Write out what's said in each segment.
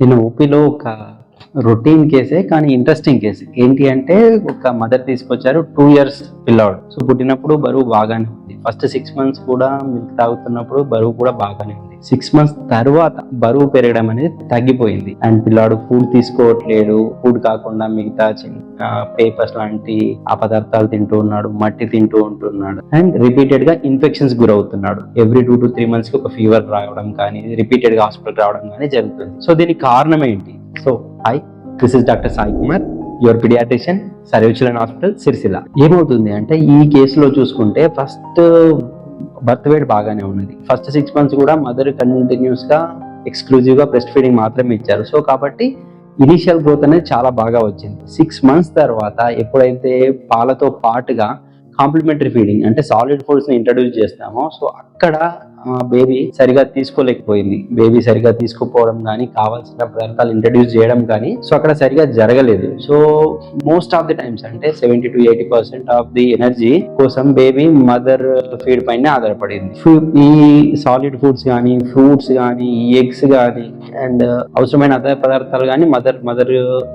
నేను ఓపీలో ఒక రొటీన్ కేసే కానీ ఇంట్రెస్టింగ్ కేసు. ఏంటి అంటే ఒక మదర్ తీసుకొచ్చారు టూ ఇయర్స్ పిల్లవాడు సో పుట్టినప్పుడు బరువు బాగానే ఉంది. ఫస్ట్ సిక్స్ మంత్స్ కూడా మిల్క్ తాగుతున్నప్పుడు బరువు కూడా బాగానే ఉంది. సిక్స్ మంత్స్ తర్వాత బరువు పెరగడం అనేది తగ్గిపోయింది. అండ్ పిల్లాడు ఫుడ్ తీసుకోవట్లేడు. ఫుడ్ కాకుండా మిగతా పేపర్స్ లాంటి ఆ పదార్థాలు తింటూ ఉన్నాడు. మట్టి తింటూ ఉంటున్నాడు. అండ్ రిపీటెడ్గా ఇన్ఫెక్షన్స్ గురవుతున్నాడు. ఎవ్రీ టూ టు త్రీ మంత్స్కి ఒక ఫీవర్ రావడం కానీ రిపీటెడ్గా హాస్పిటల్ రావడం కానీ జరుగుతుంది. సో దీనికి కారణం ఏంటి? So I this is doctor Sai Kumar your paediatrician సర్వీచులన్ hospital Sircilla ఏమవుతుంది అంటే ఈ కేసులో చూసుకుంటే ఫస్ట్ బర్త్ వెయిట్ బాగానే ఉన్నది. ఫస్ట్ సిక్స్ మంత్స్ కూడా మదర్ కంటిన్యూస్గా ఎక్స్క్లూజివ్గా బ్రెస్ట్ ఫీడింగ్ మాత్రమే ఇచ్చారు. సో కాబట్టి ఇనీషియల్ గ్రోత్ అనేది చాలా బాగా వచ్చింది. సిక్స్ మంత్స్ తర్వాత ఎప్పుడైతే పాలతో పాటుగా కాంప్లిమెంటరీ ఫీడింగ్ అంటే సాలిడ్ ఫుడ్స్ని ఇంట్రడ్యూస్ చేస్తామో. సో అక్కడ బేబీ సరిగా తీసుకోలేకపోయింది. బేబీ సరిగా తీసుకోపోవడం కానీ కావాల్సిన పదార్థాలు ఇంట్రడ్యూస్ చేయడం కానీ సో అక్కడ సరిగా జరగలేదు. So most of the times అంటే seventy to eighty percent of the energy కోసం బేబీ మదర్ ఫీడ్ పైన ఆధారపడింది. ఈ సాలిడ్ ఫుడ్స్ కానీ ఫ్రూట్స్ కానీ ఎగ్స్ కానీ అండ్ అవసరమైన అదర్ పదార్థాలు కానీ మదర్ మదర్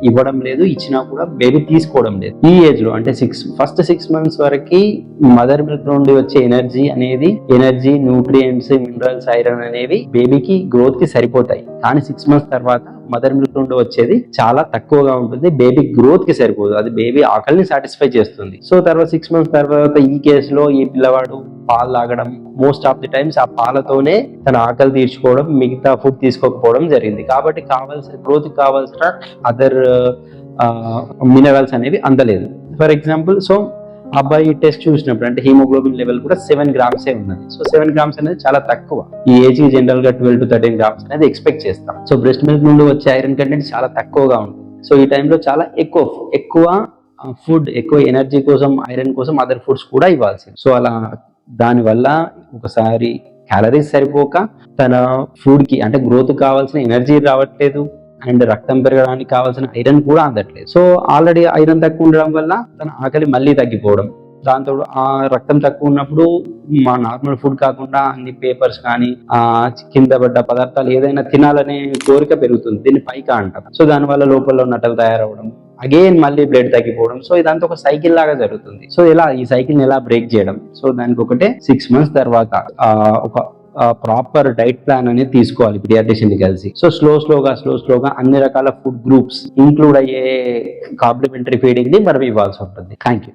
ఇవ్వడం లేదు ఇచ్చినా కూడా బేబీ తీసుకోవడం లేదు. ఈ ఏజ్లో అంటే సిక్స్ ఫస్ట్ సిక్స్ మంత్స్ వరకు మదర్ మిల్క్ నుండి వచ్చే ఎనర్జీ అనేది ఎనర్జీ న్యూట్రియంట్స్ మినరల్స్ ఐరన్ అనేవి బేబీకి గ్రోత్కి సరిపోతాయి. కానీ సిక్స్ మంత్స్ తర్వాత మదర్ మిల్క్ నుండి వచ్చేది చాలా తక్కువగా ఉంటుంది. బేబీ గ్రోత్కి సరిపోదు. అది బేబీ ఆకలిని సాటిస్ఫై చేస్తుంది. సో తర్వాత సిక్స్ మంత్స్ తర్వాత ఈ కేసులో ఈ పిల్లవాడు పాలు తాగడం మోస్ట్ ఆఫ్ ది టైమ్స్ ఆ పాలతోనే తన ఆకలి తీర్చుకోవడం మిగతా ఫుడ్ తీసుకోకపోవడం జరిగింది. కాబట్టి కావాల్సిన గ్రోత్ కావాల్సిన అదర్ మినరల్స్ అనేవి అందలేదు. ఫర్ ఎగ్జాంపుల్ సో అబ్బాయి టెస్ట్ చూసినప్పుడు అంటే హీమోగ్లోబిన్ లెవెల్ కూడా సెవెన్ గ్రామ్స్ ఏ ఉన్నది. సో సెవెన్ గ్రామ్స్ అనేది చాలా తక్కువ. ఈ ఏజ్కి జనరల్గా ట్వెల్వ్ టు థర్టీన్ గ్రామ్స్ అనేది ఎక్స్పెక్ట్ చేస్తాం. సో బ్రెస్ట్ మిల్క్ నుండి వచ్చే ఐరన్ కంటెంట్ చాలా తక్కువగా ఉంటుంది. సో ఈ టైంలో చాలా ఎక్కువ ఎక్కువ ఫుడ్ ఎక్కువ ఎనర్జీ కోసం ఐరన్ కోసం అదర్ ఫుడ్స్ కూడా ఇవ్వాల్సింది. సో అలా దానివల్ల ఒకసారి క్యాలరీస్ సరిపోక తన ఫుడ్కి అంటే గ్రోత్ కావాల్సిన ఎనర్జీ రావట్లేదు. అండ్ రక్తం పెరగడానికి కావాల్సిన ఐరన్ కూడా అందట్లేదు సో ఆల్రెడీ ఐరన్ తక్కువ ఉండడం వల్ల తన ఆకలి మళ్ళీ తగ్గిపోవడం. దాంతో ఆ రక్తం తక్కువ ఉన్నప్పుడు మా నార్మల్ ఫుడ్ కాకుండా అన్ని పేపర్స్ కానీ ఆ కింద పడ్డ పదార్థాలు ఏదైనా తినాలనే కోరిక పెరుగుతుంది. దీన్ని పైక అంటారు. సో దానివల్ల లోపల నటలు తయారవడం. అగైన్ మళ్ళీ బ్లడ్ తగ్గిపోవడం. సో ఇదంతా ఒక సైకిల్ లాగా జరుగుతుంది. సో ఇలా ఈ సైకిల్ ఎలా బ్రేక్ చేయడం? సో దానికి ఒకటే సిక్స్ మంత్స్ తర్వాత ఒక ప్రాపర్ డైట్ ప్లాన్ అనేది తీసుకోవాలి పిడియాట్రిషియన్ కలిసి సో స్లో స్లోగా స్లో స్లోగా అన్ని రకాల ఫుడ్ గ్రూప్స్ ఇంక్లూడ్ అయ్యే కాంప్లిమెంటరీ ఫీడింగ్ని మనం ఇవ్వాల్సి ఉంటుంది. Thank you